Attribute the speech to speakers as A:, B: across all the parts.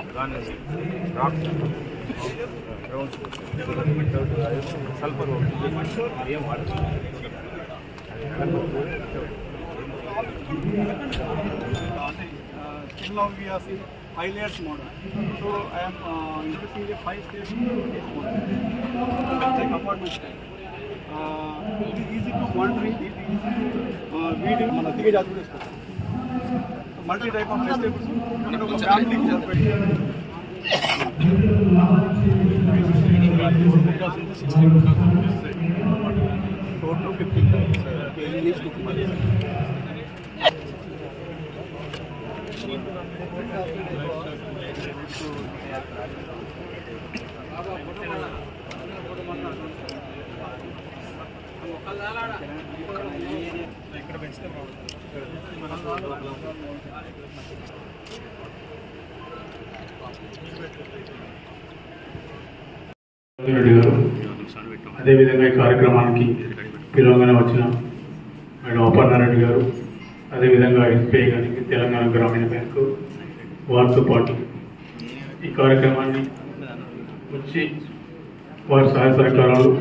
A: ఎకరాలే ముప్పై
B: సల్ఫర్ ఏం వాడదు
C: Till now we are seeing five layers model. So I am uh, introducing the five stage stage model. It's like apartment style. Uh, it is easy to monitoring, it is easy to uh, weeding, మన దిగే జాతి కూడా వేసుకోవచ్చు multi type of vegetables మనకు ఒక family total fifteen
B: ఇక్కడ పెంచితే బాగుంటుంది
D: అదేవిధంగా ఈ కార్యక్రమానికి పిలవగానే వచ్చిన మేడం అపర్ణారెడ్డి గారు అదేవిధంగా ఎస్బీఐ గారికి తెలంగాణ గ్రామీణ బ్యాంకు వారితో పాటు ఈ కార్యక్రమాన్ని వచ్చి వారి సహాయ సహకారాలు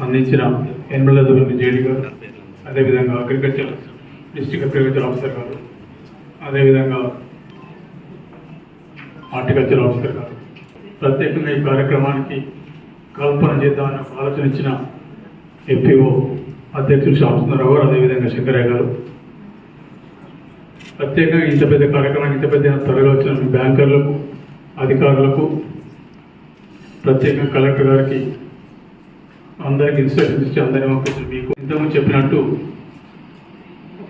D: అందించిన ఎన్మల దుర్గ జేడి గారు అదేవిధంగా అగ్రికల్చర్ డిస్ట్రిక్ట్ అగ్రికల్చర్ ఆఫీసర్ గారు అదేవిధంగా హార్టికల్చర్ ఆఫీసర్ గారు. ప్రత్యేకంగా ఈ కార్యక్రమానికి కల్పన చేద్దామని ఆలోచన ఇచ్చిన ఎఫ్పిఓ అధ్యక్షులు శ్యామసుందరరావు గారు అదేవిధంగా శంకరయ్య గారు. ప్రత్యేకంగా ఇంత పెద్ద కార్యక్రమానికి ఇంత పెద్ద త్వరగా వచ్చిన బ్యాంకర్లకు అధికారులకు ప్రత్యేకంగా కలెక్టర్ గారికి అందరికి ఇన్స్ట్రక్షన్స్ ఇచ్చి అందరి పంపించారు మీకు ఇంతకుముందు చెప్పినట్టు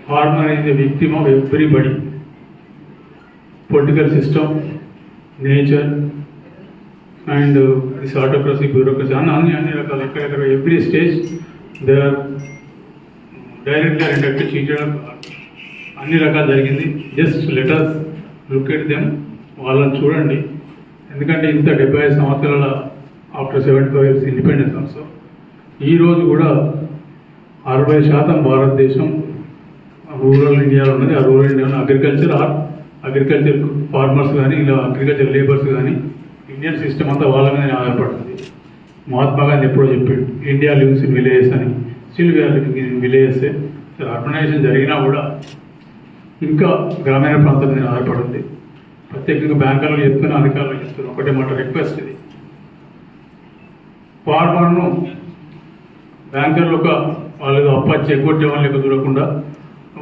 D: ఫార్మర్ అనేది victim of everybody. Political system nature and this autocracy bureaucracy అన్ని అన్ని అన్ని రకాల ఎక్కడెక్కడ ఎవ్రీ స్టేజ్ దే ఆర్ డైరెక్ట్గా ఇండక్ట్ చేయడం అన్ని రకాలు జరిగింది. Just letters look at them వాళ్ళని చూడండి. ఎందుకంటే ఇంత డెబ్బై ఐదు సంవత్సరాల after seventy five years independence also ఈ రోజు కూడా అరవై శాతం భారతదేశం రూరల్ ఇండియాలో ఉన్నది. ఆ రూరల్ ఇండియాలో అగ్రికల్చర్ ఆర్ అగ్రికల్చర్ ఫార్మర్స్ కానీ ఇలా అగ్రికల్చర్ లేబర్స్ కానీ ఇండియన్ సిస్టమ్ అంతా వాళ్ళ మీద ఆధారపడుతుంది. మహాత్మా గాంధీ ఎప్పుడో చెప్పాడు ఇండియా లివ్స్ ఇన్ విలేజెస్ అని. Still we are living in villages urbanisation జరిగినా కూడా ఇంకా గ్రామీణ ప్రాంతం మీద ఆధారపడింది ప్రత్యేకంగా బ్యాంకర్లు చెప్తున్నా అధికారులు చెప్తున్నా ఒకటే మాట రిక్వెస్ట్ ఇది. ఫార్మర్ను బ్యాంకర్లు ఒక వాళ్ళు ఏదో అప్పచ్చి ఎగ్గొట్టే వాళ్ళు చూడకుండా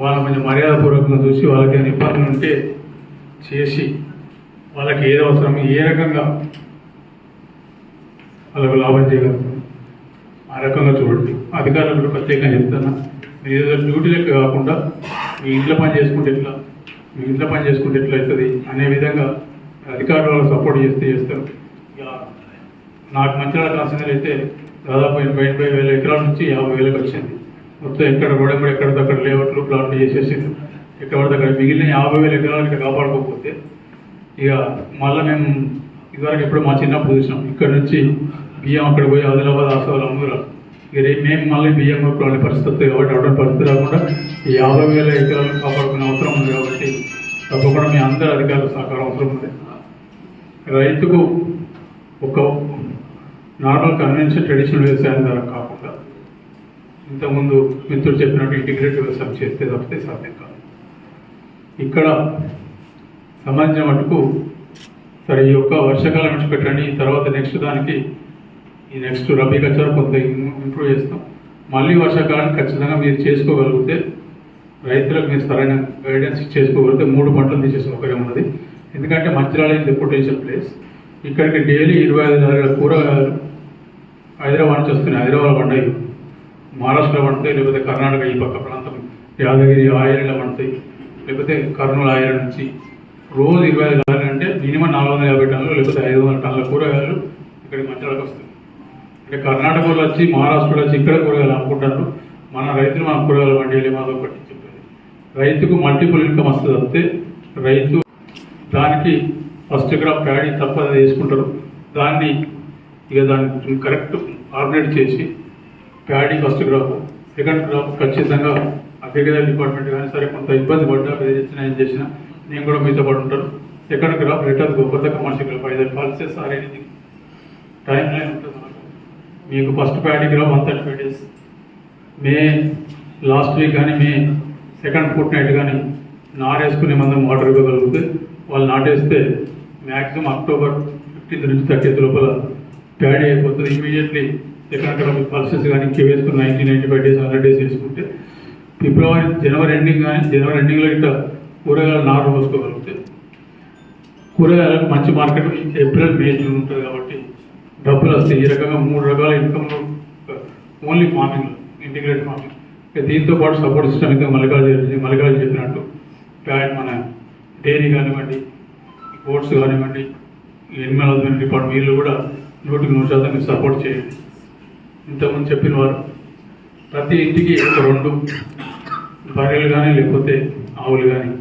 D: వాళ్ళ కొంచెం మర్యాదపూర్వకంగా చూసి వాళ్ళకి ఏమైనా ఇబ్బందులు ఉంటే చేసి వాళ్ళకి ఏది అవసరం ఏ రకంగా వాళ్ళకు లాభం చేయగలుగుతాం. ఆ రకంగా చూడండి. అధికారులు కూడా ప్రత్యేకంగా చెప్తున్నా మీరు ఏదో డ్యూటీ లెక్క కాకుండా మీ ఇంట్లో పని చేసుకుంటే ఎట్లా మీ ఇంట్లో పని చేసుకుంటే ఎట్లా అవుతుంది అనే విధంగా అధికారులు వాళ్ళకి సపోర్ట్ చేస్తే చేస్తారు. ఇక నాకు మంచిగా కాసిన అయితే దాదాపు ఎనభై ఎనభై వేల ఎకరాల నుంచి యాభై వేలకు వచ్చింది. మొత్తం ఎక్కడ కూడా ఎక్కడ అక్కడ లేఅవుట్లు ప్లాట్లు చేసేసింది ఎక్కడ దగ్గర మిగిలిన యాభై వేల ఎకరాలు ఇక్కడ కాపాడుకోకపోతే ఇక మళ్ళీ మేము ఇదివరకు ఎప్పుడు మా చిన్నప్పుడు చూసినాం. ఇక్కడ నుంచి బియ్యం అక్కడ పోయి ఆదిలాబాద్ ఆసవాళ్ళు అమ్మురా. ఇక రేపు మేము మళ్ళీ బియ్యం కొట్టుకోవాలి పరిస్థితి కాబట్టి అటువంటి పరిస్థితి రాకుండా ఈ యాభై వేల ఎకరాలు కాపాడుకునే అవసరం ఉంది కాబట్టి తప్పకుండా మీ అందరి అధికారుల సహకారం అవసరం ఉంది. రైతుకు ఒక నార్మల్ కన్వెన్షన్ ట్రెడిషనల్ వ్యవసాయం ద్వారా కాకుండా ఇంతకుముందు మిత్రుడు చెప్పినట్టు ఇంటిగ్రేటివ్ వ్యవసాయం చేస్తే తప్పితే సాధ్యం కాదు. ఇక్కడ సమాజం మటుకు సరే ఈ యొక్క వర్షాకాలం నుంచి పెట్టండి తర్వాత నెక్స్ట్ దానికి ఈ నెక్స్ట్ రబీ కచ్చారు కొంత ఇంప్రూవ్ చేస్తాం. మళ్ళీ వర్షాకాలానికి ఖచ్చితంగా మీరు చేసుకోగలిగితే రైతులకు మీరు సరైన గైడెన్స్ చేసుకోగలిగితే మూడు పంటలు తీసే సౌకర్యం ఉన్నది. ఎందుకంటే మంచిర్యాల ఇది ప్లేస్ ఇక్కడికి డైలీ ఇరవై ఐదు కూరగాయలు హైదరాబాద్ నుంచి వస్తున్నాయి హైదరాబాద్ పండుగ మహారాష్ట్రలో పండుతాయి లేకపోతే కర్ణాటక ఈ పక్క ప్రాంతం యాదగిరి ఆయనలో పండుతాయి లేకపోతే కర్నూలు ఆయన నుంచి రోజు ఇరవై ఐదు లారీలు అంటే మినిమం నాలుగు వందల యాభై టన్నులు లేకపోతే ఐదు వందల టన్నుల కూరగాయలు ఇక్కడికి మంచిగా వస్తుంది అంటే కర్ణాటకలో వచ్చి మహారాష్ట్రలో వచ్చి ఇక్కడ కూరగాయలు అమ్ముకుంటారు. మన రైతులు మన కూరగాయలు వండేయాలి మాతో ఒకటి చెప్పేది రైతుకు మల్టిపుల్ ఇన్కమ్ వస్తుంది అంతే రైతు దానికి ఫస్ట్ క్రాప్ ప్యాడీ తప్ప వేసుకుంటారు దాన్ని ఇక దాన్ని కరెక్ట్ ఆర్డినేట్ చేసి paddy first crop second crop ఖచ్చితంగా అగ్రికల్చర్ డిపార్ట్మెంట్ కానీ సరే కొంత ఇబ్బంది పడ్డా ఏది ఇచ్చిన ఏం చేసినా నేను కూడా మీతో పాటు ఉంటాను. సెకండ్ క్రాప్ రిటర్న్ గొప్పత కమర్షియల్ క్రాప్ ఐదు policies or anything time line ఉంటుంది మనకు మీకు first paddy crop one thirty five days May last week కానీ మే సెకండ్ ఫుట్ నైట్ కానీ నారేసుకునే మందం వాటర్ ఇవ్వగలిగితే వాళ్ళు నాటేస్తే మ్యాక్సిమం అక్టోబర్ ఫిఫ్టీన్త్ నుంచి థర్టీత్ లోపల ప్యాడీ అయిపోతుంది. ఇమీడియట్లీ సెకండ్ క్రాప్ పల్సెస్ కానీ ఇంకే వేసుకుని ninety ninety five days hundred days వేసుకుంటే ఫిబ్రవరి జనవరి ఎండింగ్ కానీ జనవరి ఎండింగ్లో ఇట్లా కూరగాయలు నారు పోసుకోగలిగితే కూరగాయలకు మంచి మార్కెట్ ఏప్రిల్ మే జూన్ ఉంటుంది కాబట్టి డబ్బులు వస్తాయి. ఈ రకంగా మూడు రకాల ఇన్కమ్లు ఓన్లీ ఫార్మింగ్ ఇంటిగ్రేట్ ఫార్మింగ్ దీంతో పాటు సపోర్ట్ సిస్టమ్ ఇంకా మల్లికార్జున మల్లికార్జున చెప్పినట్టు ప్యాడ్ మన డైరీ కానివ్వండి ఓట్స్ కానివ్వండి ఎనిమల్ హస్బెండ్ డిపార్ట్మెంట్ వీళ్ళు కూడా నూటికి నూరు శాతం సపోర్ట్ చేయండి. ఇంతకుముందు చెప్పిన వారు ప్రతి ఇంటికి ఒక రెండు బర్రెలు కానీ లేకపోతే ఆవులు కానీ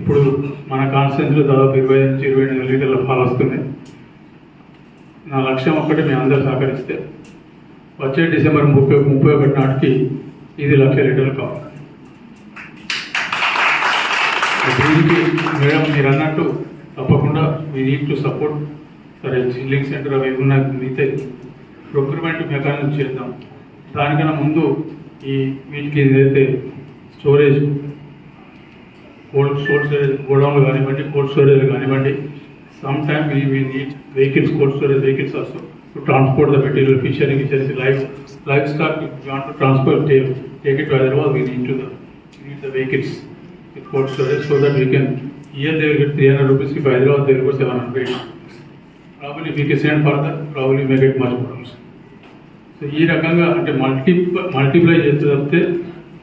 D: ఇప్పుడు మన కాన్స్టిట్యూన్సీలో దాదాపు ఇరవై నుంచి ఇరవై ఎనిమిది లీటర్ల పాలు వస్తున్నాయి. నా లక్ష్యం ఒక్కటి మీ అందరూ సహకరిస్తే. వచ్చే డిసెంబర్ ముప్పై ముప్పై ఒకటి నాటికి ఇది లక్ష లీటర్లు కావాలి దీనికి మేడం మీరు అన్నట్టు తప్పకుండా మీ నీడ్ టు సపోర్ట్ సరే చిల్లింగ్ సెంటర్ అవి ఉన్న మిగతా ప్రొక్యూర్మెంట్ మెకానిజం చేద్దాం దానికన్నా ముందు ఈ వీటికి ఏదైతే స్టోరేజ్ కోల్డ్ స్టోరేజ్ గోడౌన్లు కానివ్వండి కోల్డ్ స్టోరేజ్ కానివ్వండి some time we we need vehicles cold storage vehicles also to transport the material ఫిషరింగ్ ఇచ్చేసి life life stock to transport take it Hyderabad we need to the need the vehicles with cold storage so that we can year they will get 300 rupees, if Hyderabad they will go 700. Probably మీకు send further send further, probably much problems so ఈ రకంగా అంటే multi multiply చేస్తే తప్పితే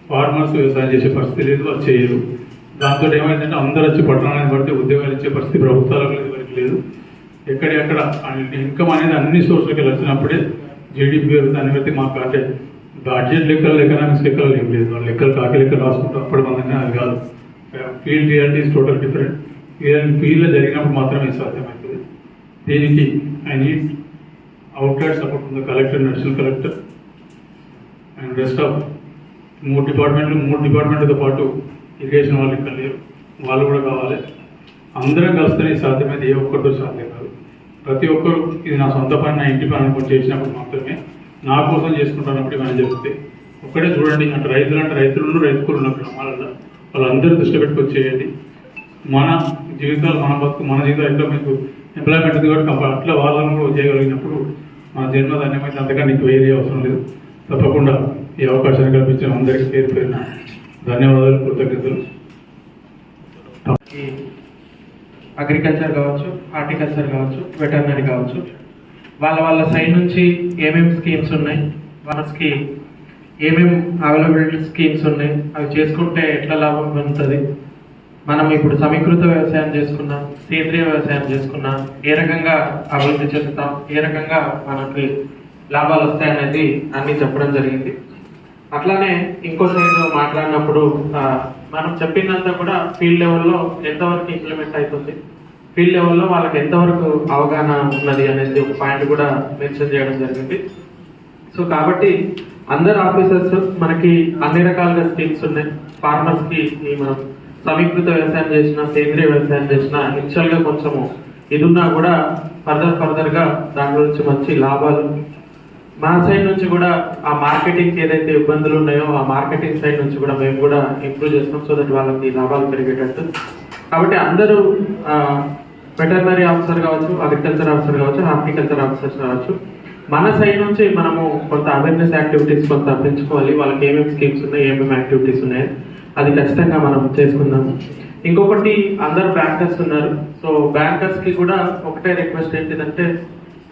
D: farmers వ్యవసాయం చేసే పరిస్థితి లేదు అది చేయరు. దాంతో ఏమైందంటే అందరూ వచ్చి పట్టణాన్ని పడితే ఉద్యోగాలు ఇచ్చే పరిస్థితి ప్రభుత్వాలకు లేదు ఎవరికి లేదు. ఎక్కడెక్కడ ఇన్కమ్ అనేది అన్ని సోర్సులకి వచ్చినప్పుడే జీడిపి పెరుగుతుంది అని బట్టి మాకు అంటే బడ్జెట్ లెక్కలు ఎకనామిక్స్ లెక్కలు ఏం లేదు. వాళ్ళు లెక్కలు కాకి లెక్కలు రాసుకుంటారు అప్పుడు మనకి అది కాదు. ఫీల్డ్ రియాలిటీస్ టోటల్ డిఫరెంట్ ఫీల్డ్లో జరిగినప్పుడు మాత్రమే సాధ్యమైంది. దీనికి? ఐ నీడ్ అవుట్లెట్ సపోర్ట్ ఉంది collector additional collector and rest of మూడు డిపార్ట్మెంట్లు మూడు డిపార్ట్మెంట్తో పాటు ఇరిగేషన్ వాళ్ళు కలియరు వాళ్ళు కూడా కావాలి. అందరం కలిస్తేనే సాధ్యమైంది ఏ ఒక్కరితో సాధ్యం కాదు. ప్రతి ఒక్కరు ఇది నా సొంత పని నా ఇంటి పని అనుకుని చేసినప్పుడు మాత్రమే నా కోసం చేసుకుంటున్నప్పుడు ఇవన్నీ జరుగుతాయి. ఒక్కడే చూడండి అంటే రైతులు అంటే రైతులు రైతులు ఉన్న గ్రామాలలో వాళ్ళందరూ దృష్టి పెట్టుకొచ్చేయండి మన జీవితాలు మన బతుకు మన జీవితాలు ఎట్లా మీకు ఎంప్లాయ్మెంట్ ఉంది కాబట్టి అట్లా వాళ్ళను కూడా చేయగలిగినప్పుడు మా జన్మ ధన్యమైతే అంతగా నీకు వేరే అవసరం లేదు. తప్పకుండా ఈ అవకాశాన్ని కల్పించిన అందరికీ పేరు పేరిన ధన్యవాదాలు కృతజ్ఞతలు.
E: అగ్రికల్చర్ కావచ్చు హార్టికల్చర్ కావచ్చు వెటర్నరీ కావచ్చు వాళ్ళ వాళ్ళ సైడ్ నుంచి ఏమేమి స్కీమ్స్ ఉన్నాయి మనకి ఏమేమి అవైలబిలిటీ స్కీమ్స్ ఉన్నాయి అవి చేసుకుంటే ఎట్లా లాభం పొందుతుంది? మనం ఇప్పుడు సమీకృత వ్యవసాయం చేసుకున్నాం. సేంద్రియ వ్యవసాయం చేసుకున్నాం ఏ రకంగా అభివృద్ధి చెందుతాం ఏ రకంగా మనకి లాభాలు వస్తాయనేది అన్ని చెప్పడం జరిగింది. అట్లానే ఇంకో సైడ్ మాట్లాడినప్పుడు మనం చెప్పిందంతా కూడా ఫీల్డ్ లెవెల్లో ఎంతవరకు ఇంప్లిమెంట్ అవుతుంది ఫీల్డ్ లెవెల్లో వాళ్ళకి ఎంతవరకు అవగాహన ఉన్నది అనేది ఒక పాయింట్ కూడా మెన్షన్ చేయడం జరిగింది. సో కాబట్టి అందరు ఆఫీసర్స్ మనకి అన్ని రకాలుగా స్కీమ్స్ ఉన్నాయి ఫార్మర్స్కి మనం సమీకృత వ్యవసాయం చేసిన సేంద్రియ వ్యవసాయం చేసిన ఇనిషియల్గా కొంచెము ఇది ఉన్నా కూడా ఫర్దర్ ఫర్దర్గా దాని గురించి మంచి లాభాలు. మా సైడ్ నుంచి కూడా ఆ మార్కెటింగ్ ఏదైతే ఇబ్బందులు ఉన్నాయో ఆ మార్కెటింగ్ సైడ్ నుంచి కూడా మేము కూడా ఇంప్రూవ్ చేస్తాం సో దట్ వాళ్ళకి లాభాలు పెరిగేటట్టు. కాబట్టి అందరూ వెటర్నరీ ఆఫీసర్ కావచ్చు అగ్రికల్చర్ ఆఫీసర్ కావచ్చు హార్టికల్చర్ ఆఫీసర్ కావచ్చు మన సైడ్ నుంచి మనము కొంత అవేర్నెస్ యాక్టివిటీస్ కొంత పెంచుకోవాలి. వాళ్ళకి ఏమేమి స్కీమ్స్ ఉన్నాయి ఏమేమి యాక్టివిటీస్ ఉన్నాయి అది ఖచ్చితంగా మనం చేసుకుందాం. ఇంకొకటి అందరు బ్యాంకర్స్ ఉన్నారు. సో బ్యాంకర్స్కి కూడా ఒకటే రిక్వెస్ట్ ఏంటిదంటే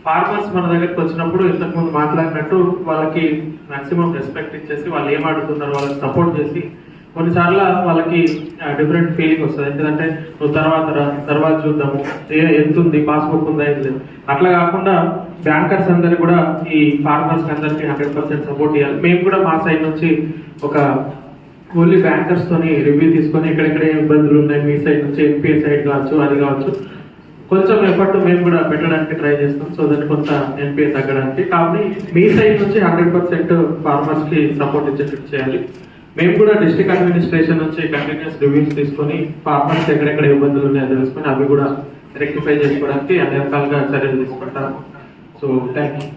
E: ఫార్మర్స్ మన దగ్గరికి వచ్చినప్పుడు ఇంతకుముందు మాట్లాడినట్టు వాళ్ళకి మాక్సిమం రెస్పెక్ట్ ఇచ్చేసి వాళ్ళు ఏం అడుగుతున్నారు వాళ్ళకి సపోర్ట్ చేసి కొన్నిసార్లు వాళ్ళకి డిఫరెంట్ ఫీలింగ్ వస్తుంది. ఎందుకంటే నువ్వు తర్వాత రా తర్వాత చూద్దాము. ఏ ఎంత ఉంది? పాస్బుక్ ఉందా? ఏం లేదు. అట్లా కాకుండా బ్యాంకర్స్ అందరు కూడా ఈ ఫార్మర్స్ అందరికీ హండ్రెడ్ పర్సెంట్ సపోర్ట్ చేయాలి మేము కూడా మా సైడ్ నుంచి ఒక ఓన్లీ బ్యాంకర్స్ తోని రివ్యూ తీసుకొని ఎక్కడెక్కడ ఇబ్బందులు ఉన్నాయి మీ సైడ్ నుంచి ఎంపీ సైడ్ కావచ్చు అది కావచ్చు కొంచెం ఎఫర్ట్ మేము కూడా పెట్టడానికి ట్రై చేస్తాం. సో దాన్ని కొంత ఎన్పిఏ తగ్గడానికి. కాబట్టి మీ సైడ్ నుంచి హండ్రెడ్ పర్సెంట్ ఫార్మర్స్కి సపోర్ట్ ఇచ్చేటట్టు చేయాలి. మేము కూడా డిస్ట్రిక్ట్ అడ్మినిస్ట్రేషన్ నుంచి కంటిన్యూస్ రివ్యూస్ తీసుకొని ఫార్మర్స్ ఎక్కడెక్కడ ఇబ్బందులు ఉన్నాయో తెలుసుకొని అవి కూడా రెక్టిఫై చేసుకోవడానికి అన్ని రకాలుగా చర్యలు తీసుకుంటాము. So thank you